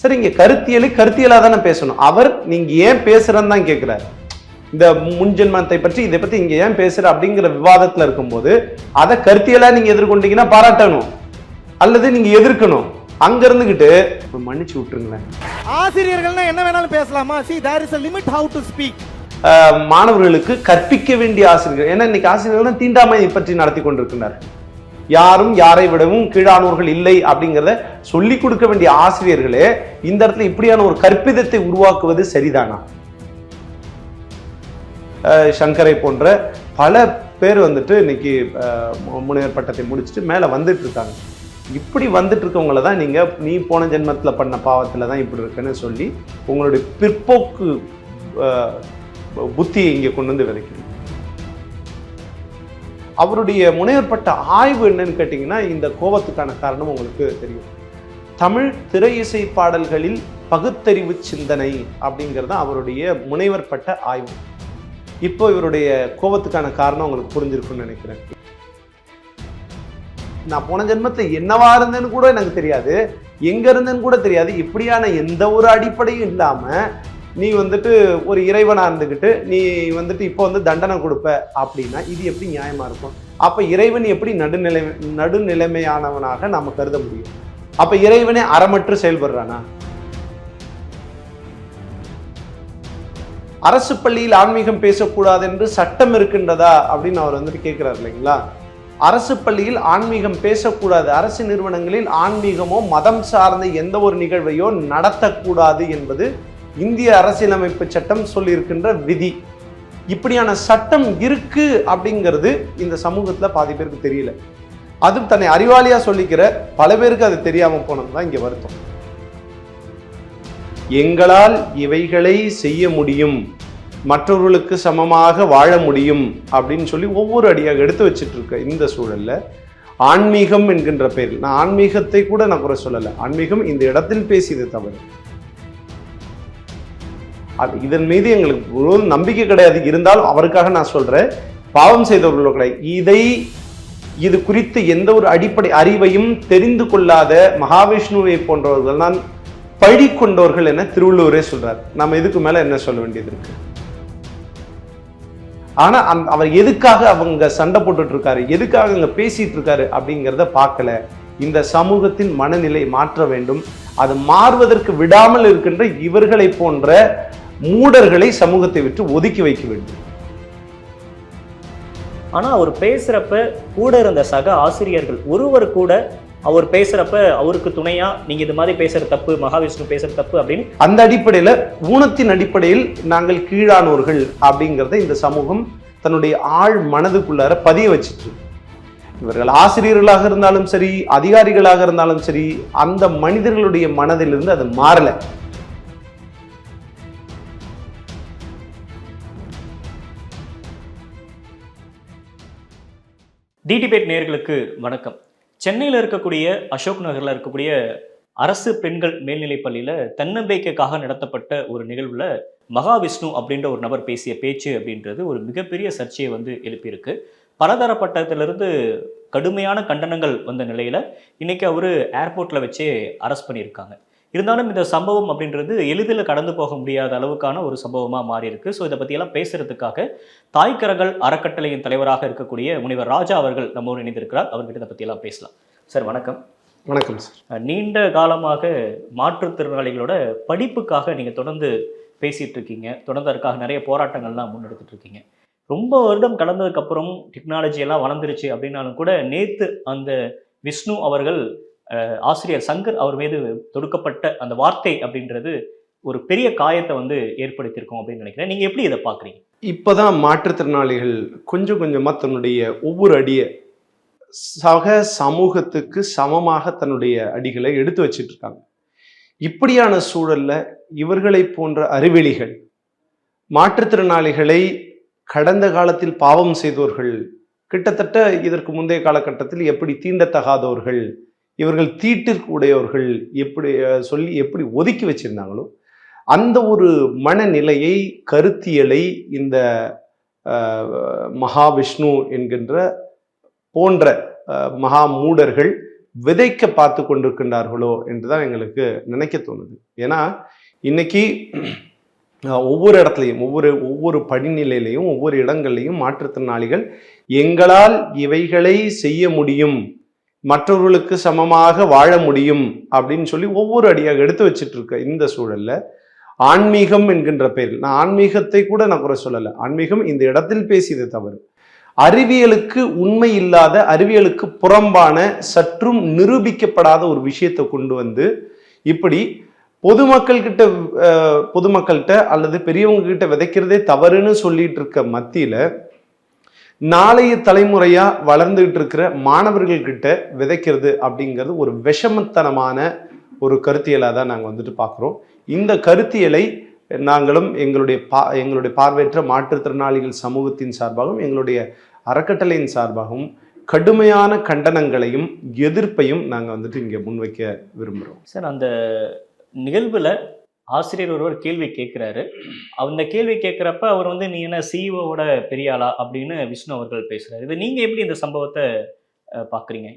சரி இங்க கருத்தியலை கருத்தியலா தானே பேசணும். அவர் நீங்க ஏன் பேசுறன்னு தான் கேட்கிறாரு இந்த முன்ஜென்மத்தை பற்றி இதை பத்தி இங்க ஏன் பேசுற அப்படிங்கிற விவாதத்துல இருக்கும்போது அதை கருத்தியலா நீங்க எதிர்கொண்டீங்கன்னா பாராட்டணும். அல்லது நீங்க எதிர்க்கணும். அங்க இருந்துகிட்டு மன்னிச்சு விட்டுருங்களேன். ஆசிரியர்கள்னா என்ன வேணாலும் பேசலாமா? See there is a limit how to speak மாணவர்களுக்கு கற்பிக்க வேண்டிய ஆசிரியர்கள் ஏன்னா இன்னைக்கு ஆசிரியர்கள் தீண்டாமை பற்றி நடத்தி கொண்டிருக்கின்றனர் யாரும் யாரை விடவும் கீழானோர்கள் இல்லை அப்படிங்கிறத சொல்லி கொடுக்க வேண்டிய ஆசிரியர்களே இந்த இடத்துல இப்படியான ஒரு கற்பிதத்தை உருவாக்குவது சரிதானா? சங்கரை போன்ற பல பேர் வந்துட்டு இன்னைக்கு மு- முனைவர் பட்டத்தை முடிச்சுட்டு மேலே வந்துட்டு இருக்காங்க இப்படி வந்துட்டு இருக்கவங்கள தான் நீங்க நீ போன ஜென்மத்தில் பண்ண பாவத்தில் தான் இப்படி இருக்குன்னு சொல்லி உங்களுடைய பிற்போக்கு புத்தியை இங்கே கொண்டு வந்து விதைக்கணும். அவருடைய முனையப்பட்ட ஆய்வு என்னன்னு கேட்டிங்கன்னா இந்த கோபத்துக்கான காரணம் உங்களுக்கு தெரியும். தமிழ் திரை இசை பாடல்களில் பகுத்தறிவு சிந்தனை அப்படிங்கிறது தான் அவருடைய முனைவர்பட்ட ஆய்வு. இப்போ இவருடைய கோபத்துக்கான காரணம் உங்களுக்கு புரிஞ்சிருக்கும்னு நினைக்கிறேன். நான் போன ஜென்மத்தில் என்னவா இருந்தேன்னு கூட எனக்கு தெரியாது. எங்க இருந்தேன்னு கூட தெரியாது. இப்படியான எந்த ஒரு அடிப்படையும் இல்லாமல் நீ வந்துட்டு ஒரு இறைவனாக இருந்துக்கிட்டு நீ வந்துட்டு இப்போ வந்து தண்டனை கொடுப்ப அப்படின்னா இது எப்படி நியாயமாக இருக்கும்? அப்போ இறைவன் எப்படி நடுநிலை நடுநிலைமையானவனாக நாம் கருத முடியும்? அப்போ இறைவனே அறமற்று செயல்படுறானா? அரசு பள்ளியில் ஆன்மீகம் பேசக்கூடாது என்று சட்டம் இருக்கின்றதா அப்படின்னு அவர் வந்துட்டு கேட்குறாரு இல்லைங்களா? அரசு பள்ளியில் ஆன்மீகம் பேசக்கூடாது. அரசு நிறுவனங்களில் ஆன்மீகமோ மதம் சார்ந்த எந்த ஒரு நிகழ்வையோ நடத்தக்கூடாது என்பது இந்திய அரசியலமைப்பு சட்டம் சொல்லியிருக்கின்ற விதி. இப்படியான சட்டம் இருக்கு அப்படிங்கிறது இந்த சமூகத்துல பாதி பேருக்கு தெரியல. அதுவும் தன்னை அறிவாளியா சொல்லிக்கிற பல பேருக்கு அது தெரியாம போனது தான் இங்கே வருத்தம். எங்களால் இவைகளை செய்ய முடியும் மற்றவர்களுக்கு சமமாக வாழ முடியும் அப்படின்னு சொல்லி ஒவ்வொரு அடியாக எடுத்து வச்சிட்டு இருக்க இந்த சூழல்ல ஆன்மீகம் என்கின்ற பெயரில் நான் ஆன்மீகத்தை கூட நான் குறை சொல்லலை. ஆன்மீகம் இந்த இடத்தில் பேசியது தவறு இதன் மீது எங்களுக்கு ஒரு நம்பிக்கை கிடையாது. இருந்தாலும் அவருக்காக நான் சொல்றேன் பாவம் செய்தவர்களோ கிடையாது இதை இது குறித்து எந்த ஒரு அடிப்படை அறிவையும் தெரிந்து கொள்ளாத மகாவிஷ்ணுவை போன்றவர்கள் தான் பழி கொண்டவர்கள் என திருவள்ளுவரே சொல்றார். நம்ம இதுக்கு மேல என்ன சொல்ல வேண்டியது இருக்கு? ஆனா அந் அவர் எதுக்காக அவங்க சண்டை போட்டுட்டு இருக்காரு எதுக்காக அங்க பேசிட்டு இருக்காரு அப்படிங்கிறத பார்க்கல. இந்த சமூகத்தின் மனநிலை மாற்ற வேண்டும். அது மாறுவதற்கு விடாமல் இருக்கின்ற இவர்களை போன்ற மூடர்களை சமூகத்தை விட்டு ஒதுக்கி வைக்க வேண்டும் ஆனா அவர் பேசுறப்ப கூட இருந்த சக ஆசிரியர்கள் ஒருவர் கூட அவர் பேசுறப்ப அவருக்கு துணையா நீங்க இது மாதிரி பேசுற தப்பு மகாவிஷ்ணு பேசுற தப்பு அப்படின்னு அந்த அடிப்படையில ஊனத்தின் அடிப்படையில் நாங்கள் கீழானோர்கள் அப்படிங்கிறத இந்த சமூகம் தன்னுடைய ஆழ் மனதுக்குள்ளார பதிய வச்சிட்டு. இவர்கள் ஆசிரியர்களாக இருந்தாலும் சரி அதிகாரிகளாக இருந்தாலும் சரி அந்த மனிதர்களுடைய மனதிலிருந்து அது மாறல டி டிபேட் வணக்கம். சென்னையில் இருக்கக்கூடிய அசோக் நகரில் இருக்கக்கூடிய அரசு பெண்கள் மேல்நிலைப் பள்ளியில் தன்னம்பிக்கைக்காக நடத்தப்பட்ட ஒரு நிகழ்வில் மகாவிஷ்ணு அப்படின்ற ஒரு நபர் பேசிய பேச்சு அப்படின்றது ஒரு மிகப்பெரிய சர்ச்சையை வந்து எழுப்பியிருக்கு. பலதரப்பட்டத்திலிருந்து கடுமையான கண்டனங்கள் வந்த நிலையில் இன்றைக்கி அவர் ஏர்போர்ட்டில் வச்சே அரெஸ்ட் பண்ணியிருக்காங்க. இருந்தாலும் இந்த சம்பவம் அப்படின்றது எளிதில் கடந்து போக முடியாத அளவுக்கான ஒரு சம்பவமாக மாறி இருக்கு ஸோ இதை பற்றியெல்லாம் பேசுறதுக்காக தாய்க்கரங்கள் அறக்கட்டளையின் தலைவராக இருக்கக்கூடிய முனைவர் ராஜா அவர்கள் நம்மோடு இணைந்திருக்கிறார். அவர்கிட்ட இதை பற்றியெல்லாம் பேசலாம். சார் வணக்கம். வணக்கம் சார். நீண்ட காலமாக மாற்றுத்திறனாளிகளோட படிப்புக்காக நீங்கள் தொடர்ந்து பேசிட்டு இருக்கீங்க. தொடர்ந்து அதுக்காக நிறைய போராட்டங்கள்லாம் முன்னெடுத்துட்டு இருக்கீங்க. ரொம்ப வருடம் கடந்ததுக்கு அப்புறம் டெக்னாலஜி எல்லாம் வளர்ந்துருச்சு அப்படின்னாலும் கூட நேத்து அந்த விஷ்ணு அவர்கள் ஆசிரியர் சங்கர் அவர் மீது தொடுக்கப்பட்ட அந்த வார்த்தை அப்படின்றது ஒரு பெரிய காயத்தை வந்து ஏற்படுத்தியிருக்கோம் அப்படின்னு நினைக்கிறேன். நீங்க எப்படி இதை பாக்குறீங்க இப்பதான் மாற்றுத்திறனாளிகள் கொஞ்சம் கொஞ்சமா தன்னுடைய ஒவ்வொரு அடியை சக சமூகத்துக்கு சமமாக தன்னுடைய அடிகளை எடுத்து வச்சிட்டு இருக்காங்க இப்படியான சூழல்ல இவர்களை போன்ற அறிவெளிகள் மாற்றுத்திறனாளிகளை கடந்த காலத்தில் பாவம் செய்தோர்கள் கிட்டத்தட்ட இதற்கு முந்தைய காலகட்டத்தில் எப்படி தீண்டத்தகாதவர்கள் இவர்கள் தீட்டிற்கு உடையவர்கள் எப்படி சொல்லி எப்படி ஒதுக்கி வச்சிருந்தாங்களோ அந்த ஒரு மனநிலையை கருத்தியலை இந்த மகாவிஷ்ணு என்கின்ற போன்ற மகா மூடர்கள் விதைக்க பார்த்து கொண்டிருக்கின்றார்களோ என்றுதான் எங்களுக்கு நினைக்க தோணுது. ஏன்னா இன்னைக்கு ஒவ்வொரு இடத்துலையும் ஒவ்வொரு ஒவ்வொரு படிநிலையிலையும் ஒவ்வொரு இடங்கள்லையும் மாற்றுத்திறனாளிகள் எங்களால் இவைகளை செய்ய முடியும் மற்றவர்களுக்கு சமமாக வாழ முடியும் அப்படின்னு சொல்லி ஒவ்வொரு அடியாக எடுத்து வச்சுட்டு இருக்க இந்த சூழல்ல ஆன்மீகம் என்கின்ற பெயரில் நான் ஆன்மீகத்தை கூட நான் குறை சொல்லலை ஆன்மீகம் இந்த இடத்தில் பேசியது தவறு. அறிவியலுக்கு உண்மை இல்லாத அறிவியலுக்கு புறம்பான சற்றும் நிரூபிக்கப்படாத ஒரு விஷயத்தை கொண்டு வந்து இப்படி பொதுமக்கள்கிட்ட பொதுமக்கள்கிட்ட அல்லது பெரியவங்க கிட்ட விதைக்கிறதே தவறுன்னு சொல்லிட்டு இருக்க மத்தியில் நாளைய தலைமுறையா வளர்ந்துகிட்டு இருக்கிற மாணவர்கள்கிட்ட விதைக்கிறது அப்படிங்கிறது ஒரு விஷமத்தனமான ஒரு கருத்தியலாக தான் நாங்கள் வந்துட்டு பார்க்குறோம். இந்த கருத்தியலை நாங்களும் எங்களுடைய பா எங்களுடைய பார்வையற்ற மாற்றுத்திறனாளிகள் சமூகத்தின் சார்பாகவும் எங்களுடைய அறக்கட்டளையின் சார்பாகவும் கடுமையான கண்டனங்களையும் எதிர்ப்பையும் நாங்கள் வந்துட்டு இங்கே முன்வைக்க விரும்புகிறோம். சார் அந்த நிகழ்வில் ஆசிரியர் ஒருவர் கேள்வி கேட்குறாரு. அந்த கேள்வி கேட்குறப்ப அவர் வந்து நீ என்ன சிஇஓவோட பெரிய ஆளா? அப்படின்னு விஷ்ணு அவர்கள் பேசுகிறார் இது நீங்கள் எப்படி இந்த சம்பவத்தை பார்க்குறீங்க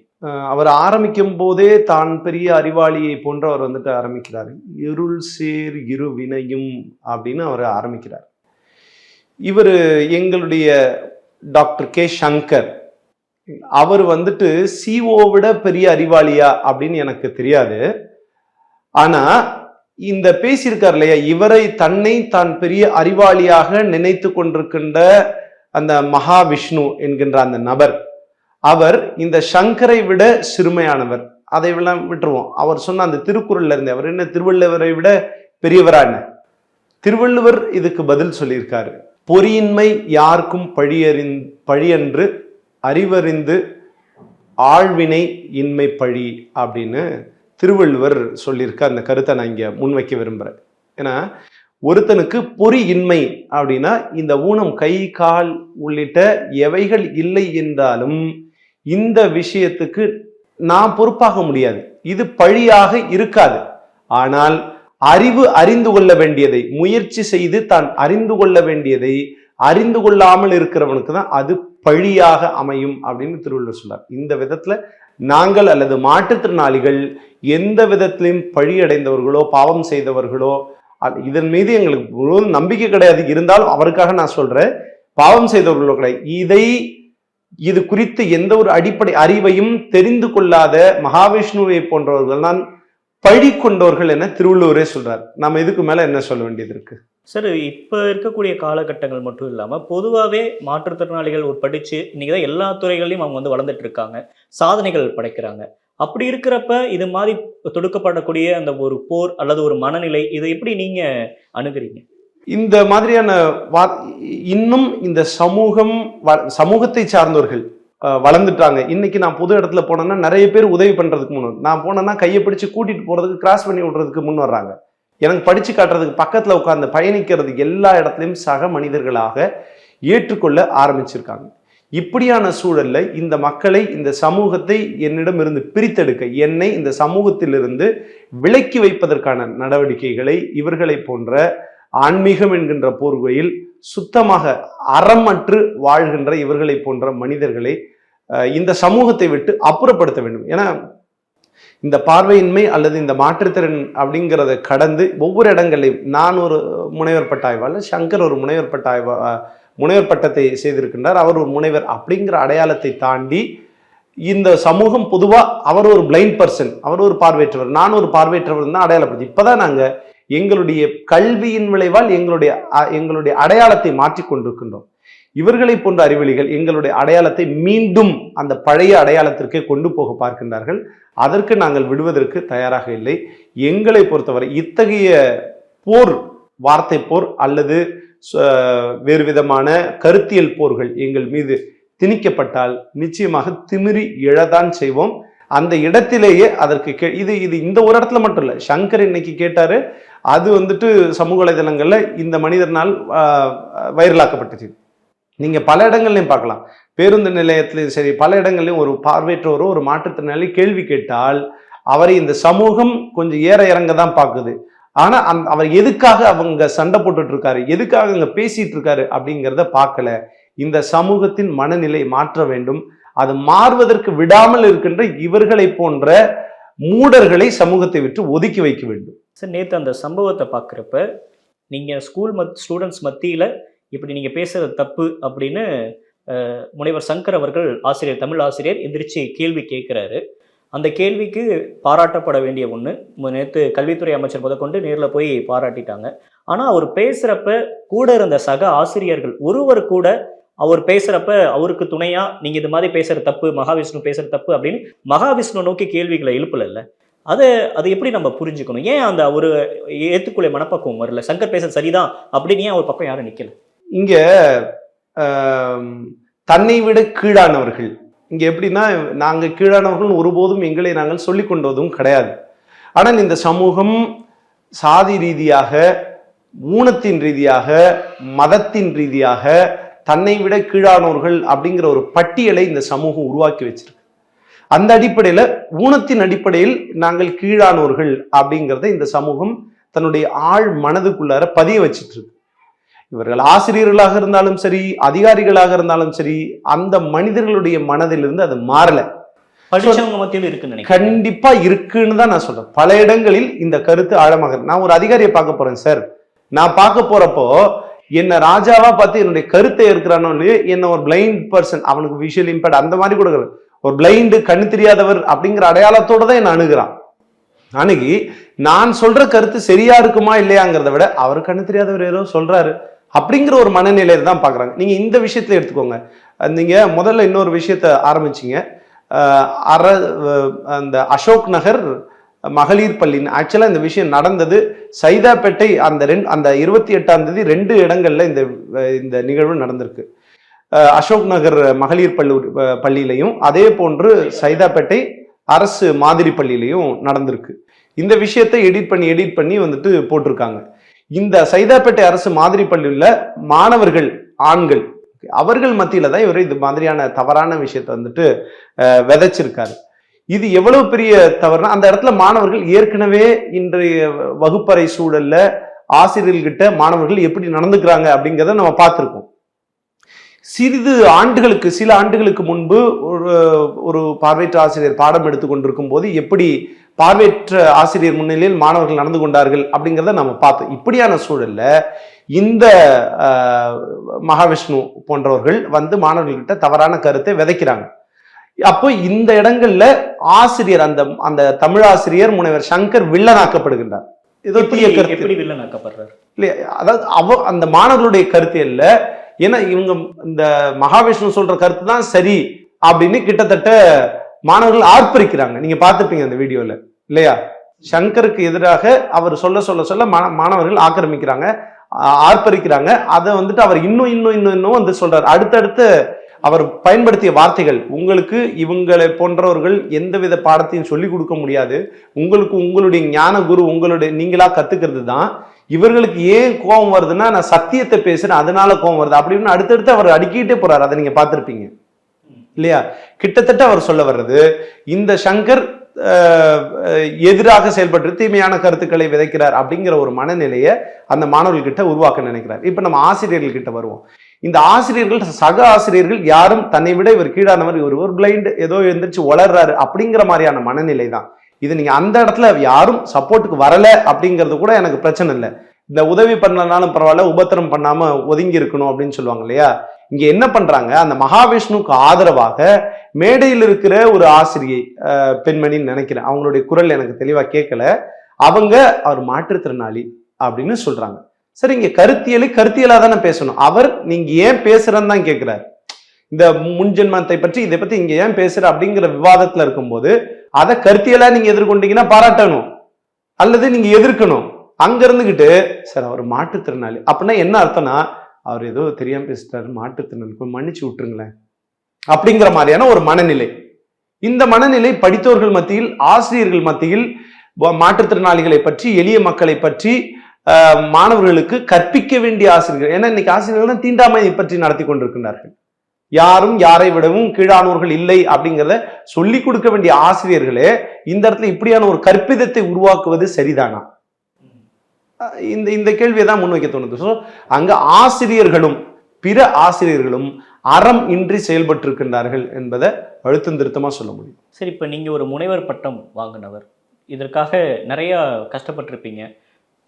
அவர் ஆரம்பிக்கும் போதே தான் பெரிய அறிவாளியை போன்று அவர் வந்துட்டு ஆரம்பிக்கிறார். இருள் சேர் இரு வினையும் அப்படின்னு அவர் ஆரம்பிக்கிறார். இவர் எங்களுடைய டாக்டர் கே. சங்கர். அவர் வந்துட்டு சிஓ விட பெரிய அறிவாளியா அப்படின்னு எனக்கு தெரியாது. ஆனால் இந்த பேசியிருக்கார் இல்லையா? இவரை தன்னை தான் பெரிய அறிவாளியாக நினைத்து கொண்டிருக்கின்ற அந்த மகாவிஷ்ணு என்கின்ற அந்த நபர். அவர் இந்த சங்கரை விட சிறுமையானவர். அதை எல்லாம் விட்டுருவோம். அவர் சொன்ன அந்த திருக்குறள்ல இருந்து அவர் என்ன திருவள்ளுவரை விட பெரியவரா என்ன? திருவள்ளுவர் இதுக்கு பதில் சொல்லியிருக்காரு. பொறியின்மை யாருக்கும் பழியறி பழியன்று அறிவறிந்து ஆழ்வினை இன்மை பழி அப்படின்னு திருவள்ளுவர் சொல்லியிருக்க அந்த கருத்தை நான் இங்கே முன்வைக்க விரும்புகிறேன். ஏன்னா ஒருத்தனுக்கு பொறி இன்மை அப்படின்னா இந்த ஊனம் கை கால் உள்ளிட்ட எவைகள் இல்லை என்றாலும் இந்த விஷயத்துக்கு நான் பொறுப்பாக முடியாது. இது பழியாக இருக்காது. ஆனால் அறிவு அறிந்து கொள்ள வேண்டியதை முயற்சி செய்து தான் அறிந்து கொள்ள வேண்டியதை அறிந்து கொள்ளாமல் இருக்கிறவனுக்கு தான் அது பழியாக அமையும் அப்படின்னு திருவள்ளுவர் சொன்னார் இந்த விதத்துல நாங்கள் அல்லது மாற்றுத்திறனாளிகள் எந்த விதத்திலையும் பழியடைந்தவர்களோ பாவம் செய்தவர்களோ இதன் மீது எங்களுக்கு முழுவதும் நம்பிக்கை கிடையாது. இருந்தாலும் அவருக்காக நான் சொல்றேன் பாவம் செய்தவர்களோ கிடையாது இதை இது குறித்து எந்த ஒரு அடிப்படை அறிவையும் தெரிந்து கொள்ளாத மகாவிஷ்ணுவை போன்றவர்கள் தான் பழி கொண்டவர்கள் என திருவள்ளுவரே சொல்றார். நம்ம இதுக்கு மேல என்ன சொல்ல வேண்டியது இருக்கு? சார் இப்போ இருக்கக்கூடிய காலகட்டங்கள் மட்டும் இல்லாமல் பொதுவாகவே மாற்றுத்திறனாளிகள் ஒரு படித்து இன்றைக்கி தான் எல்லா துறைகள்லையும் அவங்க வந்து வளர்ந்துட்டு இருக்காங்க சாதனைகள் படைக்கிறாங்க. அப்படி இருக்கிறப்ப இது மாதிரி தொடுக்கப்படக்கூடிய அந்த ஒரு போர் அல்லது ஒரு மனநிலை இதை எப்படி நீங்கள் அணுகிறீங்க? இந்த மாதிரியான வா இன்னும் இந்த சமூகம் வ- சமூகத்தை சார்ந்தவர்கள் வளர்ந்துட்டாங்க. இன்னைக்கு நான் பொது இடத்துல போனேன்னா நிறைய பேர் உதவி பண்ணுறதுக்கு முன் நான் போனேன்னா கையை பிடிச்சி கூட்டிகிட்டு போகிறதுக்கு கிராஸ் பண்ணி விடுறதுக்கு முன் வர்றாங்க. எனக்கு படித்து காட்டுறதுக்கு பக்கத்தில் உட்கார்ந்து பயணிக்கிறது எல்லா இடத்துலையும் சக மனிதர்களாக ஏற்றுக்கொள்ள ஆரம்பிச்சிருக்காங்க. இப்படியான சூழல்ல இந்த மக்களை இந்த சமூகத்தை என்னிடம் இருந்து பிரித்தெடுக்க என்னை இந்த சமூகத்திலிருந்து விலக்கி வைப்பதற்கான நடவடிக்கைகளை இவர்களை போன்ற ஆன்மீகம் என்கின்ற போர்வையில் சுத்தமாக அறமற்று வாழ்கின்ற இவர்களை போன்ற மனிதர்களை இந்த சமூகத்தை விட்டு அப்புறப்படுத்த வேண்டும். ஏன்னா இந்த பார்வையின்மை அல்லது இந்த மாற்றுத்திறன் அப்படிங்கிறத கடந்து ஒவ்வொரு இடங்களையும் நான் ஒரு முனைவர் பட்ட ஆய்வாளர் சங்கர் ஒரு முனைவர் பட்ட ஆய்வா முனைவர் பட்டத்தை செய்திருக்கின்றார். அவர் ஒரு முனைவர் அப்படிங்கிற அடையாளத்தை தாண்டி இந்த சமூகம் பொதுவாக அவர் ஒரு பிளைண்ட் பர்சன் அவர் ஒரு பார்வையற்றவர் நான் ஒரு பார்வையற்றவர் தான் அடையாளப்படுத்தி. இப்போதான் நாங்கள் எங்களுடைய கல்வியின் விளைவால் எங்களுடைய அ- எங்களுடைய அடையாளத்தை மாற்றிக் கொண்டிருக்கின்றோம் இவர்களை போன்ற அறிவெளிகள் எங்களுடைய அடையாளத்தை மீண்டும் அந்த பழைய அடையாளத்திற்கே கொண்டு போக பார்க்கின்றார்கள். அதற்கு நாங்கள் விடுவதற்கு தயாராக இல்லை. எங்களை பொறுத்தவரை இத்தகைய போர் வார்த்தை போர் அல்லது வேறு விதமான கருத்தியல் போர்கள் எங்கள் மீது திணிக்கப்பட்டால் நிச்சயமாக திமிரி எழதான் செய்வோம். அந்த இடத்திலேயே அதற்கு கே இது இது இந்த ஒரு இடத்துல மட்டும் இல்லை. சங்கர் இன்னைக்கு கேட்டாரு அது வந்துட்டு சமூக வலைதளங்களில் இந்த மனிதனால் வைரலாக்கப்பட்டுச்சு. நீங்கள் பல இடங்கள்லையும் பார்க்கலாம். பேருந்து நிலையத்திலையும் சரி பல இடங்கள்லையும் ஒரு பார்வையற்றவரோ ஒரு மாற்றுத்திறனாளி கேள்வி கேட்டால் அவரை இந்த சமூகம் கொஞ்சம் ஏற இறங்க தான் பார்க்குது. ஆனால் அந் அவர் எதுக்காக அவங்க சண்டை போட்டுட்டு இருக்காரு எதுக்காக அங்கே பேசிட்டு இருக்காரு அப்படிங்கிறத பார்க்கல. இந்த சமூகத்தின் மனநிலை மாற்ற வேண்டும். அது மாறுவதற்கு விடாமல் இருக்கின்ற இவர்களை போன்ற மூடர்களை சமூகத்தை விட்டு ஒதுக்கி வைக்க வேண்டும். சார் நேற்று அந்த சம்பவத்தை பார்க்குறப்ப நீங்கள் ஸ்கூல் மத் ஸ்டூடெண்ட்ஸ் மத்தியில் இப்படி நீங்கள் பேசுகிற தப்பு அப்படின்னு முனைவர் சங்கர் அவர்கள் ஆசிரியர் தமிழ் ஆசிரியர் எந்திரிச்சு கேள்வி கேட்குறாரு. அந்த கேள்விக்கு பாராட்டப்பட வேண்டிய ஒன்று நேற்று கல்வித்துறை அமைச்சர் முதற்கொண்டு நேரில் போய் பாராட்டிட்டாங்க. ஆனால் அவர் பேசுகிறப்ப கூட இருந்த சக ஆசிரியர்கள் ஒருவர் கூட அவர் பேசுகிறப்ப அவருக்கு துணையாக நீங்கள் இது மாதிரி பேசுகிற தப்பு மகாவிஷ்ணு பேசுகிற தப்பு அப்படின்னு மகாவிஷ்ணு நோக்கி கேள்விகளை எழுப்பலைல்ல அதை அது எப்படி நம்ம புரிஞ்சுக்கணும்? ஏன் அந்த ஒரு ஏற்றுக்குள்ளே மனப்பக்குவம் வரல? சங்கர் பேசுறது சரிதான் அப்படின்னு ஏன் அவர் பக்கம் யாரும் நிற்கலை இங்க தன்னை விட கீழானவர்கள். இங்க எப்படின்னா நாங்க கீழானவர்கள் ஒருபோதும் எங்களை நாங்கள் சொல்லிக் கொண்டதும் கிடையாது. ஆனால் இந்த சமூகம் சாதி ரீதியாக ஊனத்தின் ரீதியாக மதத்தின் ரீதியாக தன்னை விட கீழானவர்கள் அப்படிங்கிற ஒரு பட்டியலை இந்த சமூகம் உருவாக்கி வச்சிருக்கு. அந்த அடிப்படையில ஊனத்தின் அடிப்படையில் நாங்கள் கீழானோர்கள் அப்படிங்கிறத இந்த சமூகம் தன்னுடைய ஆழ் மனதுக்குள்ளார பதிய வச்சிட்டு இருக்கு. இவர்கள் ஆசிரியர்களாக இருந்தாலும் சரி அதிகாரிகளாக இருந்தாலும் சரி அந்த மனிதர்களுடைய மனதிலிருந்து அது மாறல. படிச்சவங்க மத்தியில் இருக்குன்னு கண்டிப்பா இருக்குன்னு தான் நான் சொல்றேன். பல இடங்களில் இந்த கருத்து ஆழமாக. நான் ஒரு அதிகாரியை பார்க்க போறேன் சார். நான் பார்க்க போறப்போ என்ன ராஜாவா பார்த்து என்னுடைய கருத்தை இருக்கிறானோ என்ன ஒரு பிளைண்ட் பர்சன் அவனுக்கு விஷுவல் இம்பேக்ட் அந்த மாதிரி கூட. ஒரு பிளைண்டு கண்ணு தெரியாதவர் அப்படிங்கிற அடையாளத்தோட தான் என்ன அணுகிறான். அணுகி நான் சொல்ற கருத்து சரியா இருக்குமா இல்லையாங்கிறத விட அவர் கண்ணு தெரியாதவர் ஏதோ சொல்றாரு. அப்படிங்கிற ஒரு மனநிலையில தான் பார்க்குறாங்க. நீங்கள் இந்த விஷயத்துல எடுத்துக்கோங்க. நீங்கள் முதல்ல இன்னொரு விஷயத்த ஆரம்பிச்சீங்க. அற அந்த அசோக் நகர் மகளிர் பள்ளின்னு ஆக்சுவலாக இந்த விஷயம் நடந்தது. சைதாப்பேட்டை அந்த ரெண்டு அந்த இருபத்தி எட்டாம் தேதி ரெண்டு இடங்கள்ல இந்த இந்த நிகழ்வு நடந்திருக்கு. அசோக் நகர் மகளிர் பள்ளி பள்ளியிலையும் அதே போன்று சைதாப்பேட்டை அரசு மாதிரி பள்ளியிலையும் நடந்திருக்கு. இந்த விஷயத்தை எடிட் பண்ணி எடிட் பண்ணி வந்துட்டு போட்டிருக்காங்க. இந்த சைதாப்பேட்டை அரசு மாதிரி பள்ளியில் மாணவர்கள் ஆண்கள் அவர்கள் மத்தியில தான் இவர் இது மாதிரியான தவறான விஷயத்தை வந்துட்டு விதைச்சிருக்காரு. இது எவ்வளவு பெரிய தவறுனா அந்த இடத்துல மாணவர்கள் ஏற்கனவே இன்றைய வகுப்பறை சூழல்ல ஆசிரியர்கள்கிட்ட மாணவர்கள் எப்படி நடந்துக்கிறாங்க அப்படிங்கிறத நம்ம பார்த்துருக்கோம். சிறிது ஆண்டுகளுக்கு சில ஆண்டுகளுக்கு முன்பு ஒரு ஒரு பார்வையற்ற ஆசிரியர் பாடம் எடுத்து கொண்டிருக்கும் போது எப்படி பார்வையற்ற ஆசிரியர் முன்னிலையில் மாணவர்கள் நடந்து கொண்டார்கள் அப்படிங்கிறத நம்ம பார்த்தோம். இப்படியான சூழல்ல இந்த மகாவிஷ்ணு போன்றவர்கள் வந்து மாணவர்கள்கிட்ட தவறான கருத்தை விதைக்கிறாங்க. அப்போ இந்த இடங்கள்ல ஆசிரியர் அந்த அந்த தமிழ் ஆசிரியர் முனைவர் சங்கர் வில்லனாக்கப்படுகின்றார். எப்படி தீய கருத்து. எப்படி வில்லனாக்கப்படுறாரு? இல்லையா அதாவது அவ அந்த மாணவர்களுடைய கருத்து இல்ல. ஏன்னா இவங்க இந்த மகாவிஷ்ணு சொல்ற கருத்து தான் சரி அப்படின்னு கிட்டத்தட்ட மாணவர்கள் ஆர்ப்பரிக்கிறாங்க. நீங்க பார்த்திருப்பீங்க அந்த வீடியோல இல்லையா? சங்கருக்கு எதிராக அவர் சொல்ல சொல்ல சொல்ல மாண மாணவர்கள் ஆக்கிரமிக்கிறாங்க ஆர்ப்பரிக்கிறாங்க. அதை வந்துட்டு அவர் இன்னும் இன்னும் இன்னும் இன்னும் வந்து சொல்றாரு. அடுத்தடுத்து அவர் பயன்படுத்திய வார்த்தைகள் உங்களுக்கு இவங்களை போன்றவர்கள் எந்தவித பாடத்தையும் சொல்லிக் கொடுக்க முடியாது. உங்களுக்கு உங்களுடைய ஞான குரு உங்களுடைய நீங்களா கத்துக்கிறது தான் இவர்களுக்கு ஏன் கோபம் வருதுன்னா நான் சத்தியத்தை பேசுறேன் அதனால கோபம் வருது. அப்படின்னு அடுத்தடுத்து அவர் அடுக்கிட்டே போறாரு. அதை நீங்க பார்த்துருப்பீங்க. இல்லையா? கிட்டத்தட்ட அவர் சொல்ல வர்றது இந்த சங்கர் எதிராக செயல்பட்டு தீமையான கருத்துக்களை விதைக்கிறார் அப்படிங்கிற ஒரு மனநிலையை அந்த மாணவர்கள்கிட்ட உருவாக்க நினைக்கிறார். இப்போ நம்ம ஆசிரியர்கள் கிட்ட வருவோம். இந்த ஆசிரியர்கள் சக ஆசிரியர்கள் யாரும் தன்னை விட இவர் கீழானவர் இவர் ஒரு பிளைண்ட் ஏதோ எழுந்திரிச்சு வளர்றாரு அப்படிங்கிற மாதிரியான மனநிலை தான். இது நீங்கள் அந்த இடத்துல யாரும் சப்போர்ட்டுக்கு வரல அப்படிங்கிறது கூட எனக்கு பிரச்சனை இல்லை. இந்த உதவி பண்ணலனாலும் பரவாயில்ல உபத்திரம் பண்ணாமல் ஒதுங்கி இருக்கணும் அப்படின்னு சொல்லுவாங்க இல்லையா? இங்கே என்ன பண்றாங்க? அந்த மகாவிஷ்ணுவுக்கு ஆதரவாக மேடையில் இருக்கிற ஒரு ஆசிரியை பெண்மணின்னு நினைக்கிறேன். அவங்களுடைய குரல் எனக்கு தெளிவாக கேட்கல. அவங்க அவர் மாற்றுத்திறனாளி அப்படின்னு சொல்றாங்க. சரி இங்கே கருத்தியலை கருத்தியலா தானே பேசணும். அவர் நீங்க ஏன் பேசுறன்னு தான் கேட்குறாரு. இந்த முன்ஜென்மத்தை பற்றி இதை பற்றி இங்கே ஏன் பேசுற அப்படிங்கிற விவாதத்துல இருக்கும்போது அதை கருத்தியலா நீங்க எதிர்கொண்டீங்கன்னா பாராட்டணும். அல்லது நீங்க எதிர்க்கணும். அங்க இருந்துகிட்டு சார் அவர் மாற்றுத்திறனாளி. அப்படின்னா என்ன அர்த்தம்னா அவர் ஏதோ தெரியாம பேசிட்டாரு மாற்றுத்திறனாளி. மன்னிச்சு விட்டுருங்களேன். அப்படிங்கிற மாதிரியான ஒரு மனநிலை. இந்த மனநிலை படித்தோர்கள் மத்தியில் ஆசிரியர்கள் மத்தியில் மாற்றுத்திறனாளிகளை பற்றி எளிய மக்களை பற்றி மாணவர்களுக்கு கற்பிக்க வேண்டிய ஆசிரியர்கள். ஏன்னா இன்னைக்கு ஆசிரியர்கள் தீண்டாமை பற்றி நடத்தி கொண்டிருக்கின்றார்கள். யாரும் யாரை விடவும் கீழானோர்கள் இல்லை அப்படிங்கிறத சொல்லி கொடுக்க வேண்டிய ஆசிரியர்களே இந்த இடத்துல இப்படியான ஒரு கற்பிதத்தை உருவாக்குவது சரிதானா? இந்த இந்த கேள்வியை தான் முன்வைக்க தோணுது. ஸோ அங்க ஆசிரியர்களும் பிற ஆசிரியர்களும் அறம் இன்றி செயல்பட்டு இருக்கின்றார்கள் என்பதை அழுத்தம் திருத்தமாக சொல்ல முடியும். சரி இப்போ நீங்கள் ஒரு முனைவர் பட்டம் வாங்கினவர். இதற்காக நிறையா கஷ்டப்பட்டிருப்பீங்க.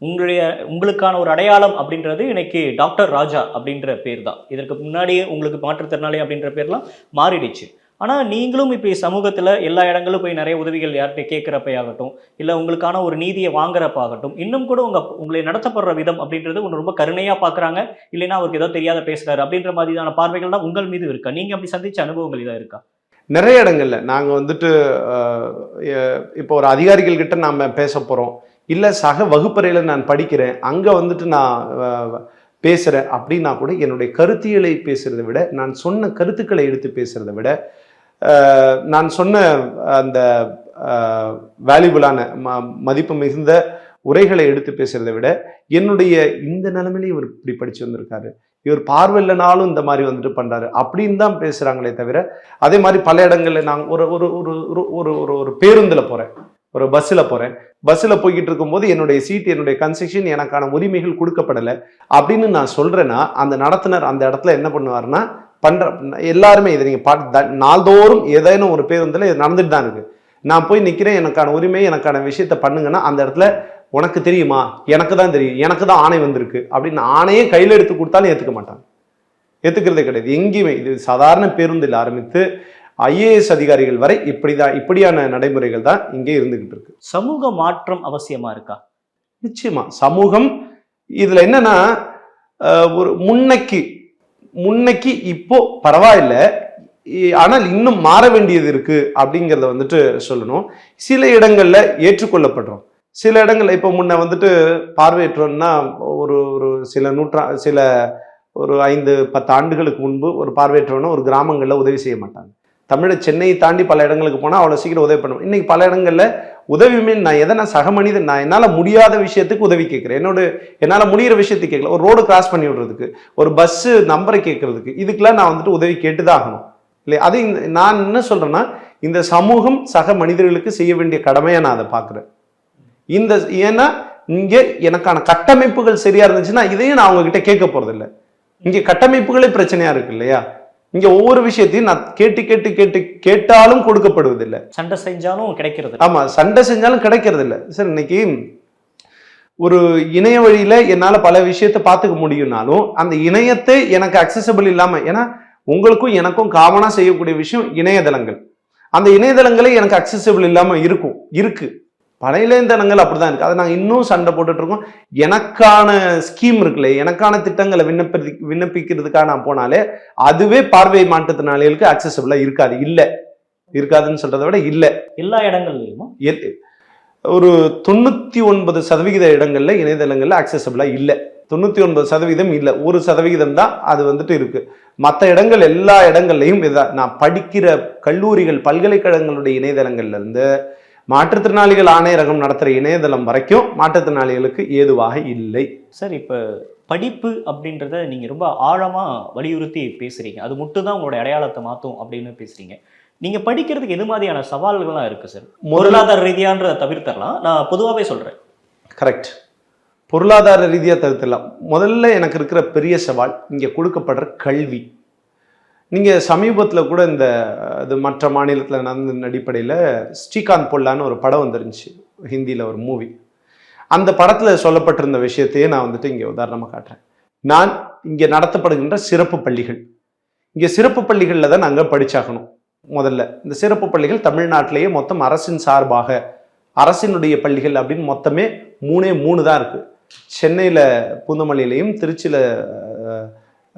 உங்களுடைய உங்களுக்கான ஒரு அடையாளம் அப்படின்றது இன்னைக்கு டாக்டர் ராஜா அப்படின்ற பேர் தான் இதற்கு முன்னாடியே உங்களுக்கு மாற்றுத்திறனாளி அப்படின்ற பேர்லாம் மாறிடுச்சு. ஆனால் நீங்களும் இப்போ சமூகத்தில் எல்லா இடங்களும் போய் நிறைய உதவிகள் யார்கிட்ட கேட்குறப்ப ஆகட்டும் இல்லை உங்களுக்கான ஒரு நீதியை வாங்குறப்ப ஆகட்டும் இன்னும் கூட உங்கள் உங்களை நடத்தப்படுற விதம் அப்படின்றது ஒன்று ரொம்ப கருணையாக பார்க்குறாங்க இல்லைன்னா அவருக்கு ஏதோ தெரியாத பேசுகிறாரு அப்படின்ற மாதிரியான பார்வைகள் தான் உங்கள் மீது இருக்கா? நீங்கள் அப்படி சந்தித்த அனுபவங்கள் இதாக இருக்கா? நிறைய இடங்கள்ல நாங்கள் வந்துட்டு இப்போ ஒரு அதிகாரிகள் கிட்ட நாம் பேச போகிறோம் இல்லை சக வகுப்பறையில் நான் படிக்கிறேன் அங்கே வந்துட்டு நான் பேசுகிறேன் அப்படின்னா கூட என்னுடைய கருத்தியலை பேசுகிறத விட நான் சொன்ன கருத்துக்களை எடுத்து பேசுகிறத விட நான் சொன்ன அந்த வேல்யூபுளான ம மதிப்பு மிகுந்த உரைகளை எடுத்து பேசுகிறத விட என்னுடைய இந்த நிலைமையில இவர் இப்படி படித்து வந்திருக்காரு. இவர் பார்வையில்லனாலும் இந்த மாதிரி வந்துட்டு பண்ணுறாரு அப்படின்னு தான் பேசுகிறாங்களே தவிர அதே மாதிரி பல இடங்களில் நான் ஒரு ஒரு ஒரு ஒரு- ஒரு ஒரு ஒரு போகிறேன் ஒரு பஸ்ஸில் போகிறேன் பஸ்ஸில் போய்கிட்டு இருக்கும்போது என்னுடைய சீட் என்னுடைய கன்செஷன் எனக்கான உரிமைகள் கொடுக்கப்படலை. அப்படின்னு நான் சொல்கிறேன்னா அந்த நடத்துனர் அந்த இடத்துல என்ன பண்ணுவார்னா பண்ணுற எல்லாருமே இதை நீங்கள் பாட்டு நாள்தோறும் ஏதேனும் ஒரு பேருந்தில் இது நடந்துட்டு தான் இருக்குது நான் போய் நிற்கிறேன் எனக்கான உரிமை எனக்கான விஷயத்த பண்ணுங்கன்னா அந்த இடத்துல உனக்கு தெரியுமா? எனக்கு தான் தெரியும். எனக்கு தான் ஆணை வந்திருக்கு. அப்படின்னு ஆணையே கையில் எடுத்து கொடுத்தாலும் ஏற்றுக்க மாட்டாங்க. ஏற்றுக்கிறதே கிடையாது. எங்கேயுமே இது சாதாரண பேருந்தில் ஆரம்பித்து ஐஏஎஸ் அதிகாரிகள் வரை இப்படிதான் இப்படியான நடைமுறைகள் தான் இங்கே இருந்துகிட்டு இருக்கு. சமூக மாற்றம் அவசியமா இருக்கா? நிச்சயமா. சமூகம் இதுல என்னன்னா ஒரு முன்னைக்கு முன்னைக்கு இப்போ பரவாயில்ல ஆனால் இன்னும் மாற வேண்டியது இருக்கு அப்படிங்கிறத வந்துட்டு சொல்லணும். சில இடங்கள்ல ஏற்றுக்கொள்ளப்படுறோம். சில இடங்கள்ல இப்போ முன்ன வந்துட்டு பார்வையற்றோம்னா ஒரு ஒரு சில நூற்றா சில ஒரு ஐந்து பத்து ஆண்டுகளுக்கு முன்பு ஒரு பார்வையற்றவன ஒரு கிராமங்களில் உதவி செய்ய மாட்டாங்க. தமிழை சென்னையை தாண்டி பல இடங்களுக்கு போனால் அவ்வளோ சீக்கிரம் உதவி பண்ணுவோம் இன்னைக்கு பல இடங்களில் உதவி மீன் நான் எதை நான் சக மனிதன் நான் என்னால் முடியாத விஷயத்துக்கு உதவி கேட்குறேன். என்னோட என்னால் முடியிற விஷயத்துக்கு கேட்கல. ஒரு ரோடு கிராஸ் பண்ணி விடுறதுக்கு ஒரு பஸ்ஸு நம்பரை கேட்கறதுக்கு இதுக்கெலாம் நான் வந்துட்டு உதவி கேட்டு தான் ஆகணும். இல்லையா? அது இந்த- நான் என்ன சொல்கிறேன்னா இந்த சமூகம் சக மனிதர்களுக்கு செய்ய வேண்டிய கடமையை நான் அதை பார்க்குறேன். இந்த ஏன்னா இங்கே எனக்கான கட்டமைப்புகள் சரியாக இருந்துச்சுன்னா இதையும் நான் அவங்கக்கிட்ட கேட்க போகிறதில்ல இங்கே கட்டமைப்புகளே பிரச்சனையாக இருக்கு இல்லையா? இங்க ஒவ்வொரு விஷயத்தையும் நான் கேட்டு கேட்டு கேட்டு கேட்டாலும் கொடுக்கப்படுவதில்லை. சண்டை செஞ்சாலும் கிடைக்கிறது ஆமா சண்டை செஞ்சாலும் கிடைக்கிறது இல்ல சார் இன்னைக்கு ஒரு இணைய வழியில என்னால பல விஷயத்தை பார்த்துக்க முடியும்னாலும் அந்த இணையத்தை எனக்கு அக்சசபிள் இல்லாம ஏன்னா உங்களுக்கும் எனக்கும் காமனா செய்யக்கூடிய விஷயம் இணையதளங்கள். அந்த இணையதளங்களே எனக்கு அக்சசபிள் இல்லாம இருக்கும் இருக்கு. பல இணையதளங்கள் அப்படிதான் இருக்கு. அதை நாங்கள் இன்னும் சண்டை போட்டுட்டு இருக்கோம் எனக்கான ஸ்கீம் இருக்குல்ல எனக்கான திட்டங்களை விண்ணப்பி விண்ணப்பிக்கிறதுக்காக நான் போனாலே அதுவே பார்வை மாற்றுத்திறனாளிகளுக்கு அக்சசபிளா இருக்காது. இல்ல. இருக்காதுன்னு சொல்றதை விட இல்ல. எல்லா இடங்கள்லயுமா? ஒரு தொண்ணூத்தி ஒன்பது சதவிகித இடங்கள்ல இணையதளங்கள்ல அக்சசபிளா இல்ல. தொண்ணூத்தி ஒன்பது சதவீதம் இல்ல. ஒரு சதவிகிதம் தான் அது வந்துட்டு இருக்கு. மற்ற இடங்கள் எல்லா இடங்கள்லையும் இதான். நான் படிக்கிற கல்லூரிகள் பல்கலைக்கழகங்களுடைய இணையதளங்கள்ல இருந்து மாற்றுத்திறனாளிகள் ஆணையரகம் நடத்துற இணையதளம் வரைக்கும் மாற்றுத்திறனாளிகளுக்கு ஏதுவாக இல்லை. சார் இப்போ படிப்பு அப்படின்றத நீங்க ரொம்ப ஆழமா வலியுறுத்தி பேசுறீங்க. அது மட்டும் தான் உங்களோட அடையாளத்தை மாத்தும் அப்படின்னு பேசுறீங்க. நீங்க படிக்கிறதுக்கு எது மாதிரியான சவால்கள்லாம் இருக்கு சார்? பொருளாதார ரீதியான்றதை தவிர்த்தரலாம். நான் பொதுவாகவே சொல்றேன். கரெக்ட் பொருளாதார ரீதியாக தவிர்த்துலாம் முதல்ல எனக்கு இருக்கிற பெரிய சவால் இங்கே கொடுக்கப்படுற கல்வி. நீங்கள் சமீபத்தில் கூட இந்த அது மற்ற மாநிலத்தில் நடந்த அடிப்படையில் ஸ்ரீகாந்த் பொல்லான்னு ஒரு படம் வந்துருந்துச்சு ஹிந்தியில் ஒரு மூவி. அந்த படத்தில் சொல்லப்பட்டிருந்த விஷயத்தையே நான் வந்துட்டு இங்கே உதாரணமாக காட்டுறேன். நான் இங்கே நடத்தப்படுகின்ற சிறப்பு பள்ளிகள். இங்கே சிறப்பு பள்ளிகளில் தான் நாங்கள் படிச்சாகணும் முதல்ல. இந்த சிறப்பு பள்ளிகள் தமிழ்நாட்டிலேயே மொத்தம் அரசின் சார்பாக அரசினுடைய பள்ளிகள் அப்படின்னு மொத்தமே மூணே மூணு தான் இருக்குது சென்னையில் பூந்தமல்லியிலையும் திருச்சியில்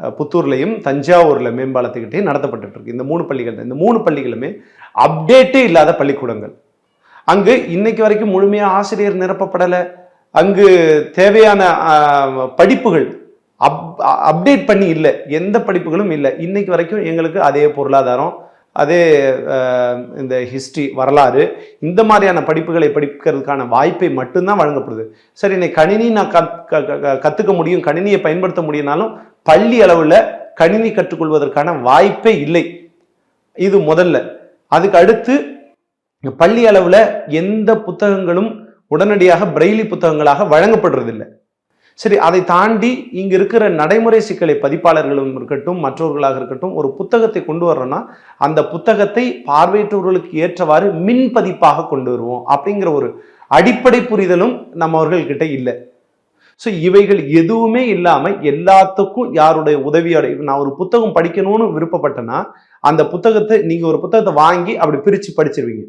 புத்தூர்லையும் தஞ்சாவூரில் மேம்பாலத்துக்கிட்டையும் நடத்தப்பட்டுருக்கு இந்த மூணு பள்ளிகள் தான். இந்த மூணு பள்ளிகளுமே அப்டேட்டே இல்லாத பள்ளிக்கூடங்கள். அங்கு இன்னைக்கு வரைக்கும் முழுமையாக ஆசிரியர் நிரப்பப்படலை. அங்கு தேவையான படிப்புகள் அப் அப்டேட் பண்ணி இல்லை. எந்த படிப்புகளும் இல்லை. இன்னைக்கு வரைக்கும் எங்களுக்கு அதே பொருளாதாரம் அதே இந்த ஹிஸ்ட்ரி வரலாறு இந்த மாதிரியான படிப்புகளை படிக்கிறதுக்கான வாய்ப்பை மட்டும்தான் வழங்கப்படுது. சரி இன்னைக்கு கணினி நான் கத் க- க- முடியும் கணினியை பயன்படுத்த முடியும்னாலும் பள்ளி அளவில் கணினி கற்றுக்கொள்வதற்கான வாய்ப்பே இல்லை. இது முதல்ல. அதுக்கு அடுத்து பள்ளி அளவில் எந்த புத்தகங்களும் உடனடியாக பிரெய்லி புத்தகங்களாக வழங்கப்படுறதில்லை. சரி அதை தாண்டி இங்க இருக்கிற நடைமுறை சிக்கலை பதிப்பாளர்களும் இருக்கட்டும் மற்றவர்களாக இருக்கட்டும் ஒரு புத்தகத்தை கொண்டு வர்றோம்னா அந்த புத்தகத்தை பார்வையற்றவர்களுக்கு ஏற்றவாறு மின் பதிப்பாக கொண்டு வருவோம் அப்படிங்கிற ஒரு அடிப்படை புரிதலும் நம்ம அவர்கள்கிட்ட இல்லை. ஸோ இவைகள் எதுவுமே இல்லாமல் எல்லாத்துக்கும் யாருடைய உதவியோட நான் ஒரு புத்தகம் படிக்கணும்னு விருப்பப்பட்டேன்னா அந்த புத்தகத்தை நீங்கள் ஒரு புத்தகத்தை வாங்கி அப்படி பிரித்து படிச்சிருவீங்க.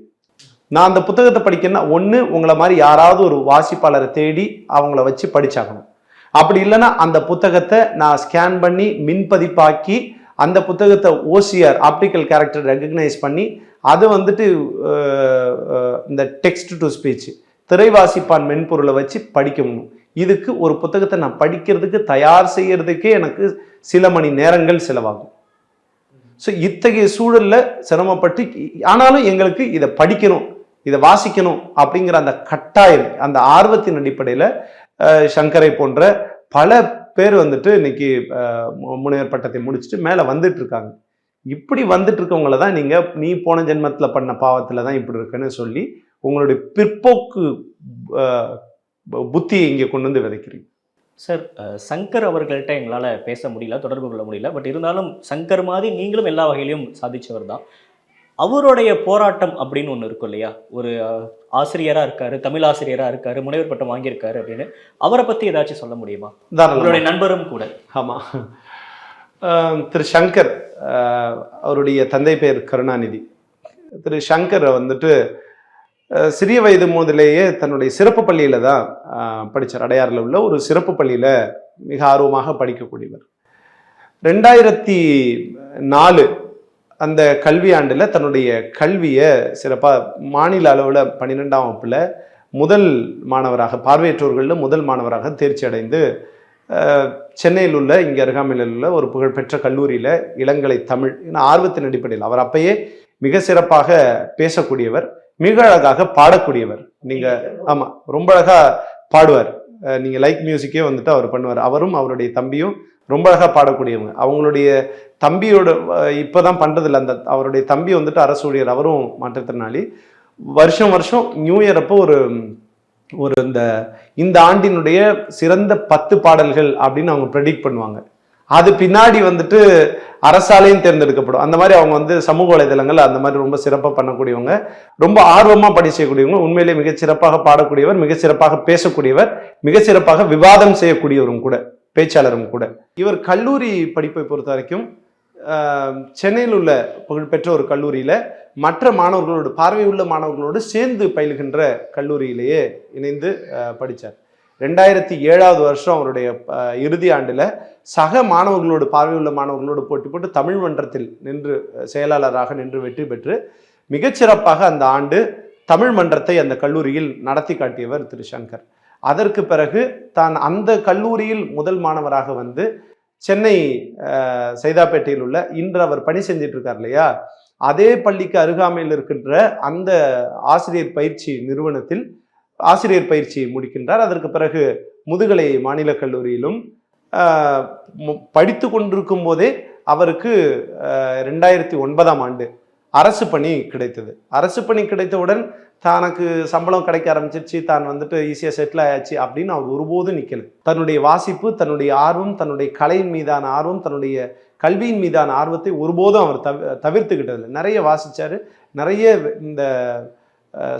நான் அந்த புத்தகத்தை படிக்கணும்னா ஒன்று உங்களை மாதிரி யாராவது ஒரு வாசிப்பாளரை தேடி அவங்கள வச்சு படிச்சாகணும். அப்படி இல்லைன்னா அந்த புத்தகத்தை நான் ஸ்கேன் பண்ணி மின்பதிப்பாக்கி அந்த புத்தகத்தை ஓசிஆர் ஆப்டிக்கல் கேரக்டர் ரெகக்னைஸ் பண்ணி அது வந்துட்டு இந்த டெக்ஸ்ட் டு ஸ்பீச் திரைவாசிப்பான் மென்பொருளை வச்சு படிக்கணும். இதுக்கு ஒரு புத்தகத்தை நான் படிக்கிறதுக்கு தயார் செய்யறதுக்கே எனக்கு சில மணி நேரங்கள் செலவாகும். ஸோ இத்தகைய சூழலில் சிரமப்பட்டு ஆனாலும் எங்களுக்கு இதை படிக்கணும் இதை வாசிக்கணும் அப்படிங்கிற அந்த கட்டாயம் அந்த ஆர்வத்தின் அடிப்படையில் சங்கரை போன்ற பல பேர் வந்துட்டு இன்னைக்கு மு- முனைவர் பட்டத்தை முடிச்சுட்டு மேலே வந்துட்டு இருக்காங்க இப்படி வந்துட்டு இருக்கவங்கள தான் நீங்கள் நீ போன ஜென்மத்தில் பண்ண பாவத்தில் தான் இப்படி இருக்குன்னு சொல்லி உங்களுடைய பிற்போக்கு புத்தியை இங்கே கொண்டு வந்து விதைக்கிறீங்க. சார் சங்கர் அவர்கள்ட்ட எங்களால் பேச முடியல தொடர்பு கொள்ள முடியல. பட் இருந்தாலும் சங்கர் மாதிரி நீங்களும் எல்லா வகையிலும் சாதிச்சவர் தான். அவருடைய போராட்டம் அப்படின்னு ஒன்று இருக்கும் இல்லையா? ஒரு ஆசிரியராக இருக்காரு தமிழ் ஆசிரியராக இருக்காரு முனைவர் பட்டம் வாங்கியிருக்காரு அப்படின்னு. அவரை பற்றி ஏதாச்சும் சொல்ல முடியுமா. உங்களுடைய நண்பரும் கூட. ஆமாம் திரு சங்கர் அவருடைய தந்தை பெயர் கருணாநிதி. திரு சங்கர் வந்துட்டு சிறிய வயது முதலேயே தன்னுடைய சிறப்பு பள்ளியில் தான் படித்தார் அடையாறில் உள்ள ஒரு சிறப்பு பள்ளியில் மிக ஆர்வமாக படிக்கக்கூடியவர். ரெண்டாயிரத்தி நாலு அந்த கல்வியாண்டுல தன்னுடைய கல்வியை சிறப்பாக மாநில அளவில் பன்னிரெண்டாம் வகுப்பில் முதல் மாணவராக பார்வையற்றோர்களில் முதல் மாணவராக தேர்ச்சி அடைந்து சென்னையில் உள்ள இங்கே அருகாமையில் உள்ள ஒரு புகழ்பெற்ற கல்லூரியில் இளங்கலை தமிழ் ஆர்வத்தின் அடிப்படையில் அவர் அப்பயே மிக சிறப்பாக பேசக்கூடியவர். மிக அழகாக பாடக்கூடியவர். நீங்க ஆமா ரொம்ப அழகா பாடுவார். நீங்க லைக் மியூசிக்கே வந்துட்டு அவர் பண்ணுவார். அவரும் அவருடைய தம்பியும் ரொம்ப அழகா பாடக்கூடியவங்க. அவங்களுடைய தம்பியோட இப்போ தான் பண்ணுறதில்ல அந்த அவருடைய தம்பி வந்துட்டு அரசு ஊழியர் அவரும் மாற்றுத்திறனாளி. வருஷம் வருஷம் நியூ இயர் அப்போ ஒரு ஒரு இந்த இந்த ஆண்டினுடைய சிறந்த பத்து பாடல்கள் அப்படின்னு அவங்க ப்ரெடிக்ட் பண்ணுவாங்க. அது பின்னாடி வந்துட்டு அரசாலையும் தேர்ந்தெடுக்கப்படும். அந்த மாதிரி அவங்க வந்து சமூக வலைதளங்கள் அந்த மாதிரி ரொம்ப சிறப்பாக பண்ணக்கூடியவங்க. ரொம்ப ஆர்வமாக பணி செய்யக்கூடியவங்க உண்மையிலே மிக சிறப்பாக பாடக்கூடியவர் மிக சிறப்பாக பேசக்கூடியவர் மிக சிறப்பாக விவாதம் செய்யக்கூடியவரும் கூட பேச்சாளரும் கூட. இவர் கல்லூரி படிப்பை பொறுத்த வரைக்கும் சென்னையில் உள்ள புகழ்பெற்ற ஒரு கல்லூரியில் மற்ற மாணவர்களோடு பார்வை உள்ள மாணவர்களோடு சேர்ந்து பயில்கின்ற கல்லூரியிலேயே இணைந்து படித்தார் ரெண்டாயிரத்தி ஏழாவது வருஷம் அவருடைய இறுதி ஆண்டில் சக மாணவர்களோடு பார்வையுள்ள மாணவர்களோடு போட்டி போட்டு தமிழ் மன்றத்தில் நின்று செயலாளராக நின்று வெற்றி பெற்று மிகச்சிறப்பாக அந்த ஆண்டு தமிழ் மன்றத்தை அந்த கல்லூரியில் நடத்தி காட்டியவர் திரு சங்கர். அதற்கு பிறகு தான் அந்த கல்லூரியில் முதல் மாணவராக வந்து சென்னை சைதாப்பேட்டையில் உள்ள இன்று அவர் பணி செஞ்சிட்டு இருக்கார் இல்லையா? அதே பள்ளிக்கு அருகாமையில் இருக்கின்ற அந்த ஆசிரியர் பயிற்சி நிறுவனத்தில் ஆசிரியர் பயிற்சி முடிக்கின்றார். அதற்கு பிறகு முதுகலை மாநில கல்லூரியிலும் படித்து கொண்டிருக்கும் போதே அவருக்கு ரெண்டாயிரத்தி ஒன்பதாம் ஆண்டு அரசு பணி கிடைத்தது. அரசு பணி கிடைத்தவுடன் தனக்கு சம்பளம் கிடைக்க ஆரம்பிச்சிருச்சு. தான் வந்துட்டு ஈஸியாக செட்டில் ஆயாச்சு அப்படின்னு அவர் ஒருபோதும் நிற்கல தன்னுடைய வாசிப்பு தன்னுடைய ஆர்வம் தன்னுடைய கலையின் மீதான ஆர்வம் தன்னுடைய கல்வியின் மீதான ஆர்வத்தை ஒருபோதும் அவர் தவி தவிர்த்துக்கிட்டதில்லை. நிறைய வாசித்தார் நிறைய இந்த